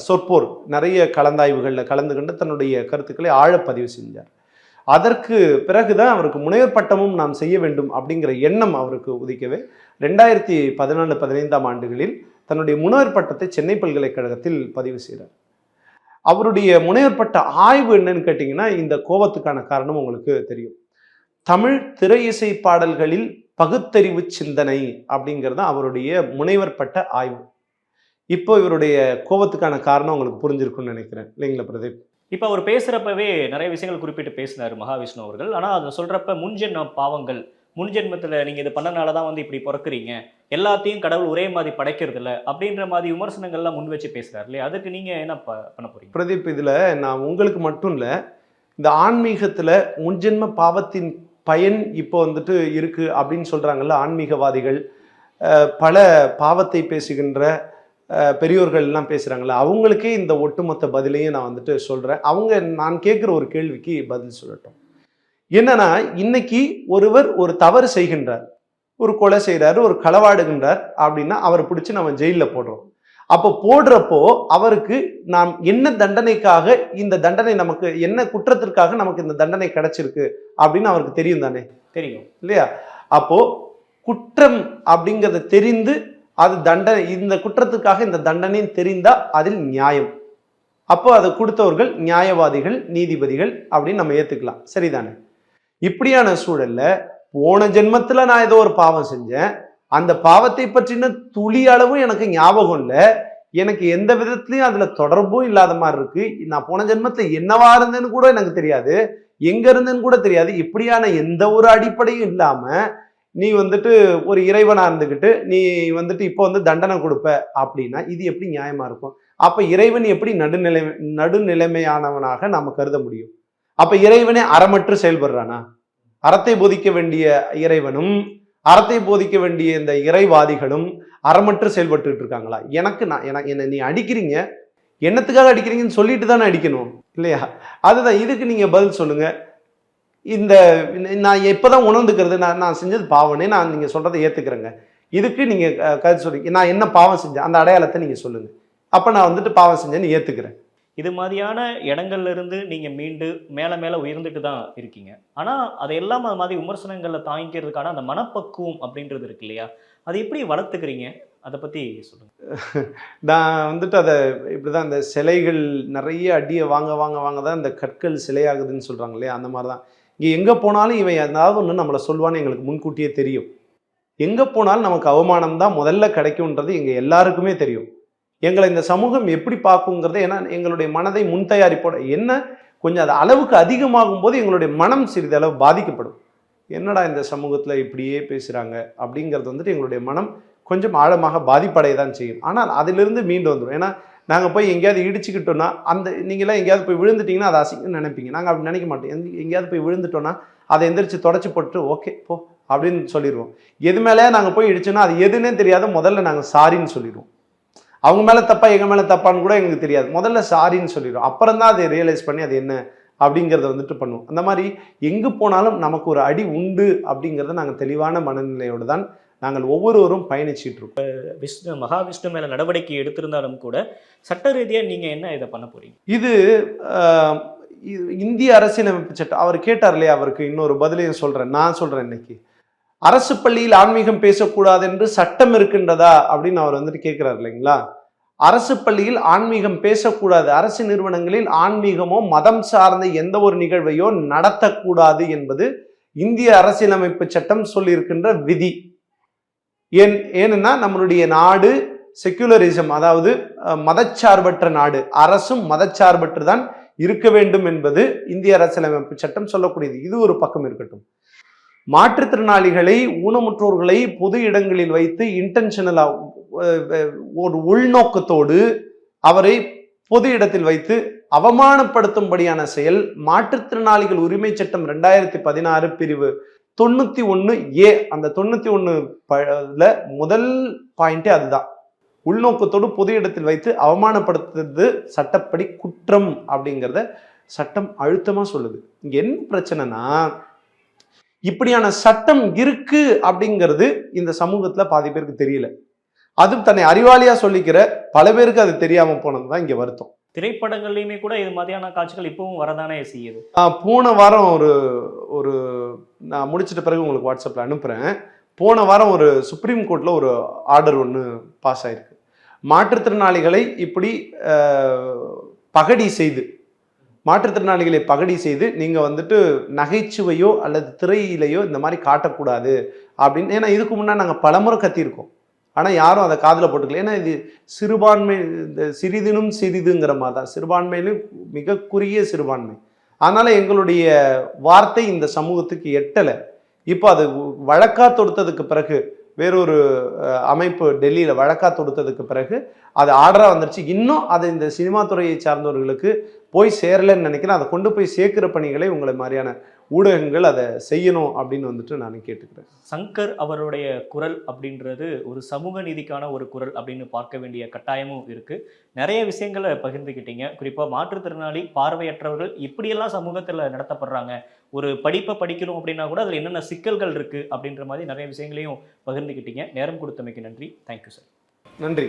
சொற்போர் நிறைய கலந்தாய்வுகளில் கலந்து கொண்டு தன்னுடைய கருத்துக்களை ஆழப்பதிவு செஞ்சார். அதற்கு பிறகுதான் அவருக்கு முனைவர் பட்டமும் நாம் செய்ய வேண்டும் அப்படிங்கிற எண்ணம் அவருக்கு உதிக்கவே ரெண்டாயிரத்தி பதினாலு பதினைந்தாம் ஆண்டுகளில் தன்னுடைய முனைவர் பட்டத்தை சென்னை பல்கலைக்கழகத்தில் பதிவு செய்கிறார் அவருடைய முனைவர் பட்ட ஆய்வு என்னன்னு கேட்டிங்கன்னா இந்த கோபத்துக்கான காரணம் உங்களுக்கு தெரியும். தமிழ் திரை இசை பாடல்களில் பகுத்தறிவு சிந்தனை அப்படிங்கிறது தான் அவருடைய முனைவர் பட்ட ஆய்வு. இப்போ இவருடைய கோபத்துக்கான காரணம் உங்களுக்கு புரிஞ்சிருக்கும்னு நினைக்கிறேன். இல்லைங்களா பிரதீப்? இப்போ அவர் பேசுறப்பவே நிறைய விஷயங்கள் குறிப்பிட்டு பேசினார் மகாவிஷ்ணு அவர்கள். ஆனா அதை சொல்றப்ப முன்ஜென்ம பாவங்கள் முன்ஜென்மத்துல நீங்க இது பண்ணனால தான் வந்து இப்படி பிறக்குறீங்க எல்லாத்தையும் கடவுள் ஒரே மாதிரி படைக்கிறது இல்ல அப்படின்ற மாதிரி விமர்சனங்கள்லாம் முன் வச்சு பேசுறாரு இல்லையா? அதுக்கு நீங்க என்ன ப- பண்ண போறீங்க? பிரதீப் இதுல நான் உங்களுக்கு மட்டும் இல்ல இந்த ஆன்மீகத்துல முன்ஜென்ம பாவத்தின் பயன் இப்போ வந்துட்டு இருக்கு அப்படின்னு சொல்றாங்கல்ல ஆன்மீகவாதிகள் பல பாவத்தை பேசுகின்ற பெரியோர்கள் எல்லாம் பேசுறாங்கல்ல அவங்களுக்கே இந்த ஒட்டுமொத்த பதிலையும் நான் வந்துட்டு சொல்றேன். அவங்க நான் கேட்குற ஒரு கேள்விக்கு பதில் சொல்லட்டும். என்னன்னா இன்னைக்கு ஒருவர் ஒரு தவறு செய்கின்றார். ஒரு கொலை செய்கிறாரு ஒரு களவாடுகின்றார் அப்படின்னா அவரை பிடிச்சி நம்ம ஜெயிலில் போடுறோம். அப்போ போடுறப்போ அவருக்கு நாம் என்ன தண்டனைக்காக இந்த தண்டனை நமக்கு என்ன குற்றத்திற்காக நமக்கு இந்த தண்டனை கிடைச்சிருக்கு அப்படின்னு அவருக்கு தெரியும் தானே? தெரியும். இல்லையா? அப்போ குற்றம் அப்படிங்கிறத தெரிந்து அது தண்டனை இந்த குற்றத்துக்காக இந்த தண்டனையும் தெரிந்தால் அதில் நியாயம். அப்போ அதை கொடுத்தவர்கள் நியாயவாதிகள் நீதிபதிகள் அப்படின்னு நம்ம ஏற்றுக்கலாம் சரிதானே? இப்படியான சூழல்ல போன ஜென்மத்துல நான் ஏதோ ஒரு பாவம் செஞ்சேன். அந்த பாவத்தை பற்றின துளி அளவும் எனக்கு ஞாபகம் இல்லை. எனக்கு எந்த விதத்துலையும் அதுல தொடர்பும் இல்லாத மாதிரி இருக்கு. நான் போன ஜென்மத்துல என்னவா இருந்தேன்னு கூட எனக்கு தெரியாது. எங்க இருந்தேன்னு கூட தெரியாது. இப்படியான எந்த ஒரு அடிப்படையும் இல்லாம நீ வந்துட்டு ஒரு இறைவனாக இருந்துக்கிட்டு நீ வந்துட்டு இப்போ வந்து தண்டனை கொடுப்ப அப்படின்னா இது எப்படி நியாயமாக இருக்கும்? அப்போ இறைவன் எப்படி நடுநிலை நடுநிலைமையானவனாக நாம் கருத முடியும்? அப்போ இறைவனே அறமற்று செயல்படுறானா? அறத்தை போதிக்க வேண்டிய இறைவனும் அறத்தை போதிக்க வேண்டிய இந்த இறைவாதிகளும் அறமற்று செயல்பட்டுக்கிட்டு இருக்காங்களா? எனக்கு நான் எனக்கு என்ன நீ அடிக்கிறீங்க. என்னத்துக்காக அடிக்கிறீங்கன்னு சொல்லிட்டு தானே அடிக்கணும் இல்லையா? அதுதான் இதுக்கு நீங்கள் பதில் சொல்லுங்கள் இந்த நான் எப்பதான் உணர்ந்துக்கிறது நான் நான் செஞ்சது பாவனே நான் நீங்க சொல்றதை ஏத்துக்கிறேங்க. இதுக்கு நீங்க அஹ், கருத்து சொல்றீங்க நான் என்ன பாவம் செஞ்சேன் அந்த அடையாளத்தை நீங்க சொல்லுங்க. அப்ப நான் வந்துட்டு பாவம் செஞ்சேன்னு ஏத்துக்கிறேன். இது மாதிரியான இடங்கள்ல இருந்து நீங்க மீண்டு மேல மேல உயர்ந்துட்டு தான் இருக்கீங்க. ஆனா அதையெல்லாம் அது மாதிரி விமர்சனங்கள்ல தாங்கிக்கிறதுக்கான அந்த மனப்பக்குவம் அப்படின்றது இருக்கு இல்லையா? அதை எப்படி வளர்த்துக்கிறீங்க? அதை பத்தி சொல்லுங்க. நான் வந்துட்டு அதை இப்படிதான் இந்த சிலைகள் நிறைய அடியை வாங்க வாங்க வாங்க தான் இந்த கற்கள் சிலையாகுதுன்னு சொல்றாங்க இல்லையா? அந்த மாதிரி தான் இங்கே எங்கே போனாலும் இவன் ஏதாவது ஒன்று நம்மளை சொல்வான்னு எங்களுக்கு முன்கூட்டியே தெரியும். எங்கே போனாலும் நமக்கு அவமானம் தான் முதல்ல கிடைக்கும்ன்றது எங்கள் எல்லாருக்குமே தெரியும். எங்களை இந்த சமூகம் எப்படி பார்க்குங்கிறது ஏன்னா எங்களுடைய மனதை முன் தயாரிப்போட என்ன கொஞ்சம் அது அளவுக்கு அதிகமாகும் போது எங்களுடைய மனம் சிறிதளவு பாதிக்கப்படும். என்னடா இந்த சமூகத்தில் இப்படியே பேசுகிறாங்க அப்படிங்கிறது வந்துட்டு எங்களுடைய மனம் கொஞ்சம் ஆழமாக பாதிப்படைய தான் செய்யும். ஆனால் அதிலிருந்து மீண்டு வந்துடும். ஏன்னா நாங்கள் போய் எங்கேயாவது இடிச்சுக்கிட்டோன்னா அந்த நீங்களாம் எங்கேயாவது போய் விழுந்துட்டீங்கன்னா அதை அசிங்கன்னு நினைப்பீங்க. நாங்கள் அப்படி நினைக்க மாட்டோம். எங்க- எங்கேயாவது போய் விழுந்துட்டோன்னா அதை எந்திரிச்சு தொடச்சி போட்டு ஓகே போ அப்படின்னு சொல்லிடுவோம். எது மேலே நாங்கள் போய் இடிச்சோன்னா அது எதுன்னே தெரியாத முதல்ல நாங்கள் சாரின்னு சொல்லிடுவோம். அவங்க மேலே தப்பா எங்கள் மேலே தப்பான்னு கூட எங்களுக்கு தெரியாது. முதல்ல சாரின்னு சொல்லிடுவோம். அப்புறம் தான் அதை ரியலைஸ் பண்ணி அது என்ன அப்படிங்கிறத வந்துட்டு பண்ணுவோம். அந்த மாதிரி எங்கே போனாலும் நமக்கு ஒரு அடி உண்டு அப்படிங்கிறத நாங்கள் தெளிவான மனநிலையோடு தான் நாங்கள் ஒவ்வொருவரும் பயணிச்சிட்டு இருக்கோம். விஷ்ணு மகாவிஷ்ணு மேல நடவடிக்கை எடுத்திருந்தாலும் கூட சட்ட ரீதியா நீங்க என்ன இதை பண்ண போறீங்க? இது இந்திய அரசியலமைப்பு சட்டம் அவர் கேட்டார் இல்லையா அவருக்கு? இன்னொரு பதிலையும் சொல்றேன் நான் சொல்றேன் இன்னைக்கு. அரசு பள்ளியில் ஆன்மீகம் பேசக்கூடாது என்று சட்டம் இருக்கின்றதா அப்படின்னு அவர் வந்துட்டு கேட்கிறார் இல்லைங்களா? அரசு பள்ளியில் ஆன்மீகம் பேசக்கூடாது அரசு நிறுவனங்களில் ஆன்மீகமோ மதம் சார்ந்த எந்த ஒரு நிகழ்வையோ நடத்தக்கூடாது என்பது இந்திய அரசியலமைப்பு சட்டம் சொல்லியிருக்கின்ற விதி. ஏன் ஏன்னா நம்மளுடைய நாடு செக்யூலரிசம் அதாவது மதச்சார்பற்ற நாடு. அரசும் மதச்சார்பற்று தான் இருக்க வேண்டும் என்பது இந்திய அரசியலமைப்பு சட்டம் சொல்லக்கூடியது. இது ஒரு பக்கம் இருக்கட்டும். மாற்றுத்திறனாளிகளை ஊனமுற்றோர்களை பொது இடங்களில் வைத்து இன்டென்ஷனலா ஒரு உள்நோக்கத்தோடு அவரை பொது இடத்தில் வைத்து அவமானப்படுத்தும்படியான செயல் மாற்றுத்திறனாளிகள் உரிமை சட்டம் ரெண்டாயிரத்தி பதினாறு பிரிவு தொண்ணூத்தி ஒன்று ஏ அந்த தொண்ணூத்தி பல முதல் பாயிண்டே அதுதான். உள்நோக்கத்தோடு பொது இடத்தில் வைத்து அவமானப்படுத்துறது சட்டப்படி குற்றம் அப்படிங்கிறத சட்டம் அழுத்தமா சொல்லுது. இங்கே என்ன பிரச்சனைனா இப்படியான சட்டம் இருக்கு அப்படிங்கிறது இந்த சமூகத்துல பாதி பேருக்கு தெரியல. அதுவும் தன்னை அறிவாளியா சொல்லிக்கிற பல பேருக்கு அது தெரியாம போனதுதான் இங்க வருத்தம். திரைப்படங்கள்லையுமே கூட இது மாதிரியான காட்சிகள் இப்பவும் வரதானே செய்யுது. போன வாரம் ஒரு ஒரு நான் முடிச்சிட்ட பிறகு உங்களுக்கு வாட்ஸ்அப்பில் அனுப்புகிறேன் போன வாரம் ஒரு சுப்ரீம் கோர்ட்டில் ஒரு ஆர்டர் ஒன்று பாஸ் ஆயிருக்கு. மாற்றுத்திறனாளிகளை இப்படி பகடி செய்து மாற்றுத்திறனாளிகளை பகடி செய்து நீங்கள் வந்துட்டு நகைச்சுவையோ அல்லது திரையிலையோ இந்த மாதிரி காட்டக்கூடாது அப்படின்னு ஏன்னா இதுக்கு முன்னாடி நாங்கள் பலமுறை கத்தியிருக்கோம். ஆனால் யாரும் அதை காதில் போட்டுக்கல. ஏன்னா இது சிறுபான்மை இந்த சிறிதினும் சிறிதுங்கிற மாதிரி தான். சிறுபான்மையிலும் மிக குறுகிய சிறுபான்மை. அதனால் எங்களுடைய வார்த்தை இந்த சமூகத்துக்கு எட்டலை. இப்போ அது வழக்காக தொடுத்ததுக்கு பிறகு வேறொரு அமைப்பு டெல்லியில் வழக்காக தொடுத்ததுக்கு பிறகு அது ஆர்டராக வந்துருச்சு. இன்னும் அது இந்த சினிமா துறையை சார்ந்தவர்களுக்கு போய் சேரலைன்னு நினைக்கிறேன். அதை கொண்டு போய் சேர்க்கிற பணிகளை உங்களை மாதிரியான ஊடகங்கள் அதை செய்யணும் அப்படின்னு வந்துட்டு நான் கேட்டுக்கிறேன். சங்கர் அவருடைய குரல் அப்படின்றது ஒரு சமூக நீதிக்கான ஒரு குரல் அப்படின்னு பார்க்க வேண்டிய கட்டாயமும் இருக்கு. நிறைய விஷயங்களை பகிர்ந்துக்கிட்டீங்க குறிப்பா மாற்றுத்திறனாளி பார்வையற்றவர்கள் இப்படியெல்லாம் சமூகத்துல நடத்தப்படுறாங்க. ஒரு படிப்பை படிக்கணும் அப்படின்னா கூட அதுல என்னென்ன சிக்கல்கள் இருக்கு அப்படின்ற மாதிரி நிறைய விஷயங்களையும் பகிர்ந்துக்கிட்டீங்க நேரம் கொடுத்தமைக்கு நன்றி. தேங்க்யூ சார் நன்றி.